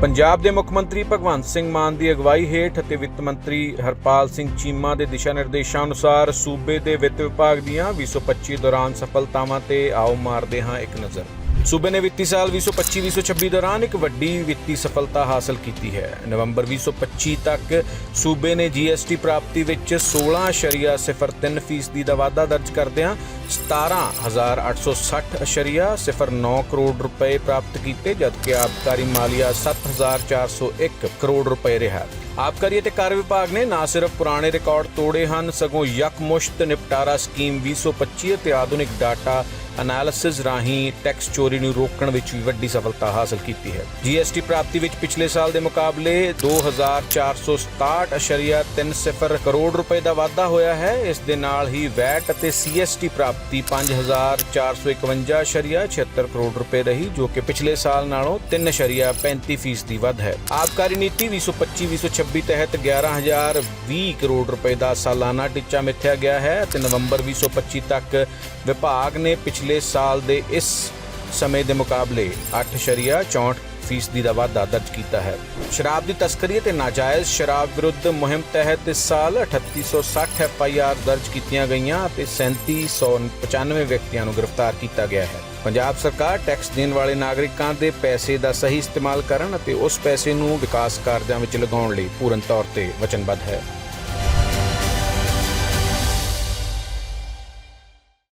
ਪੰਜਾਬ ਦੇ ਮੁੱਖ ਮੰਤਰੀ ਭਗਵੰਤ ਸਿੰਘ ਮਾਨ ਦੀ ਅਗਵਾਈ ਹੇਠ ਅਤੇ ਵਿੱਤ ਮੰਤਰੀ ਹਰਪਾਲ ਸਿੰਘ ਚੀਮਾ ਦੇ ਦਿਸ਼ਾ ਨਿਰਦੇਸ਼ਾਂ ਅਨੁਸਾਰ ਸੂਬੇ ਦੇ ਵਿੱਤ ਵਿਭਾਗ ਦੀਆਂ 2025 ਦੌਰਾਨ ਸਫਲਤਾਵਾਂ ਤੇ ਆਓ ਮਾਰਦੇ ਹਾਂ ਇੱਕ ਨਜ਼ਰ। ਸੂਬੇ ਨੇ ਵਿੱਤੀ ਸਾਲ 2025-2026 ਦੌਰਾਨ ਇੱਕ ਵੱਡੀ ਵਿੱਤੀ ਸਫਲਤਾ ਹਾਸਲ ਕੀਤੀ ਹੈ। ਨਵੰਬਰ 2025 ਤੱਕ ਸੂਬੇ ਨੇ ਜੀਐਸਟੀ ਪ੍ਰਾਪਤੀ ਵਿੱਚ 16.03% ਫੀਸਦੀ ਦਾ ਵਾਧਾ ਦਰਜ ਕਰਦਿਆਂ 17860.09 ਕਰੋੜ ਰੁਪਏ ਪ੍ਰਾਪਤ ਕੀਤੇ, ਜਦਕਿ ਆਬਕਾਰੀ ਮਾਲੀਆ 7401 ਕਰੋੜ ਰੁਪਏ ਰਿਹਾ। ਆਬਕਾਰੀ ਅਤੇ ਕਰ ਵਿਭਾਗ ਨੇ ਨਾ ਸਿਰਫ ਪੁਰਾਣੇ ਰਿਕਾਰਡ ਤੋੜੇ ਹਨ, ਸਗੋਂ ਯਕਮੁਸ਼ਤ ਨਿਪਟਾਰਾ ਸਕੀਮ 2025 ਅਤੇ ਆਧੁਨਿਕ ਡਾਟਾ ਐਨਾਲਿਸਿਸ ਰਾਹੀਂ ਟੈਕਸ ਚੋਰੀ ਨੂੰ ਰੋਕਣ ਵਿੱਚ ਵੀ ਵੱਡੀ ਸਫਲਤਾ ਹਾਸਲ ਕੀਤੀ ਹੈ। ਜੀਐਸਟੀ ਪ੍ਰਾਪਤੀ ਵਿੱਚ ਪਿਛਲੇ ਸਾਲ ਦੇ ਮੁਕਾਬਲੇ 2467.30 ਕਰੋੜ ਰੁਪਏ ਦਾ ਵਾਧਾ ਹੋਇਆ ਹੈ। ਇਸ ਦੇ ਨਾਲ ਹੀ ਵੈਟ ਅਤੇ ਸੀਐਸਟੀ ਪ੍ਰਾਪਤੀ 5451.76 ਕਰੋੜ ਰੁਪਏ ਰਹੀ, ਜੋ ਕਿ ਪਿਛਲੇ ਸਾਲ ਨਾਲੋਂ 3.35% ਫੀਸਦੀ ਵੱਧ ਹੈ। ਆਬਕਾਰੀ ਨੀਤੀ 2025-2026 ਤਹਿਤ 11020 ਕਰੋੜ ਰੁਪਏ ਦਾ ਸਾਲਾਨਾ ਟੀਚਾ ਮਿੱਥਿਆ ਗਿਆ ਹੈ ਅਤੇ ਨਵੰਬਰ 2025 ਤੱਕ ਵਿਭਾਗ ਨੇ ਪਿਛਲੇ ਸਾਲ ਦੇ ਇਸ ਸਮੇਂ ਦੇ ਮੁਕਾਬਲੇ 8.64 ਫੀਸਦੀ ਦਾ ਵਾਧਾ ਦਰਜ ਕੀਤਾ ਹੈ। ਸ਼ਰਾਬ ਦੀ ਤਸਕਰੀ ਅਤੇ ਨਾਜਾਇਜ਼ ਸ਼ਰਾਬ ਵਿਰੁੱਧ ਮੁਹਿੰਮ ਤਹਿਤ ਇਸ ਸਾਲ 3860 ਐਫਆਈਆਰ ਦਰਜ ਕੀਤੀਆਂ ਗਈਆਂ ਅਤੇ 3795 ਵਿਅਕਤੀਆਂ ਨੂੰ ਗ੍ਰਿਫਤਾਰ ਕੀਤਾ ਗਿਆ ਹੈ। ਪੰਜਾਬ ਸਰਕਾਰ ਟੈਕਸ ਦੇਣ ਵਾਲੇ ਨਾਗਰਿਕਾਂ ਦੇ ਪੈਸੇ ਦਾ ਸਹੀ ਇਸਤੇਮਾਲ ਕਰਨ ਅਤੇ ਉਸ ਪੈਸੇ ਨੂੰ ਵਿਕਾਸ ਕਾਰਜਾਂ ਵਿੱਚ ਲਗਾਉਣ ਲਈ ਪੂਰਨ ਤੌਰ ਤੇ ਵਚਨਬੱਧ ਹੈ।